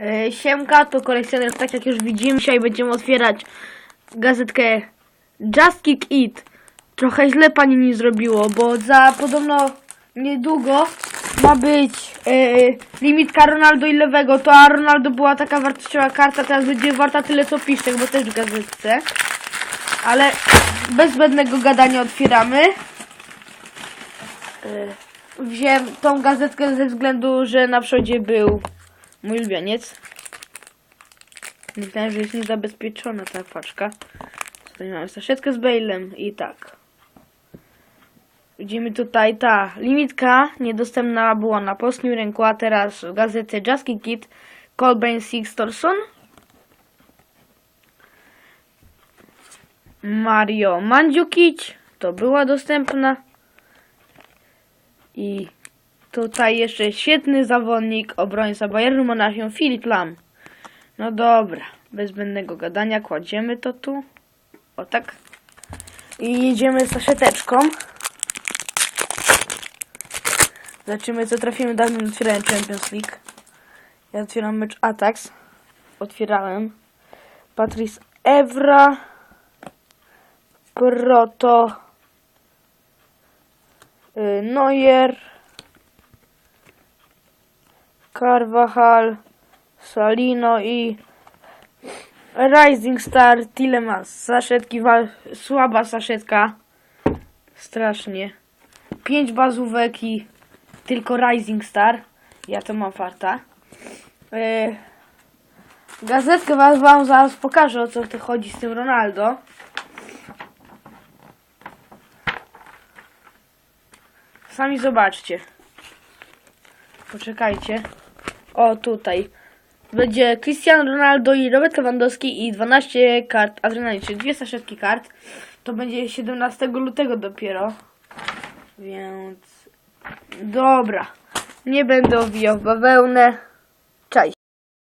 E, Siemka, to kolekcjoner, tak jak już widzimy. Dzisiaj będziemy otwierać gazetkę Just Kick It. Trochę źle pani mi zrobiło, bo za podobno niedługo ma być e, limitka Ronaldo i lewego. To a Ronaldo była taka wartościowa karta, teraz będzie warta tyle co Piszczek, bo też w gazetce. Ale bez zbędnego gadania otwieramy. E, Wziąłem tą gazetkę ze względu, że na przodzie był mój ulubieniec. Myślałem, że jest niezabezpieczona ta paczka. Tutaj mamy saszetkę z Bailem i tak. Widzimy tutaj ta limitka niedostępna była na polskim rynku, a teraz w gazecie Just Kick It Colbain Six Torson. Mario Mandzukic to była dostępna. I tutaj jeszcze świetny zawodnik, obrońca Bayernu Monachium, Filip Lam. No dobra, bez zbędnego gadania kładziemy to tu. O tak. I jedziemy z saszeteczką. Zobaczymy co trafimy. Dawno otwierałem Champions League. Ja otwieram mecz Ajax. Otwierałem. Patrice Evra. Proto. y, Neuer. Carvajal. Salino i Rising Star Tilemas. Saszetki, wal... słaba saszetka. Strasznie. Pięć bazówek i tylko Rising Star. Ja to mam farta. Yy, gazetkę wam, wam zaraz pokażę o co tu chodzi z tym Ronaldo. Sami zobaczcie. Poczekajcie. O, tutaj. Będzie Cristiano Ronaldo i Robert Lewandowski i 12 kart adrenaliny, dwie saszetki kart. To będzie 17 lutego dopiero. Więc... Dobra. Nie będę owijał bawełnę.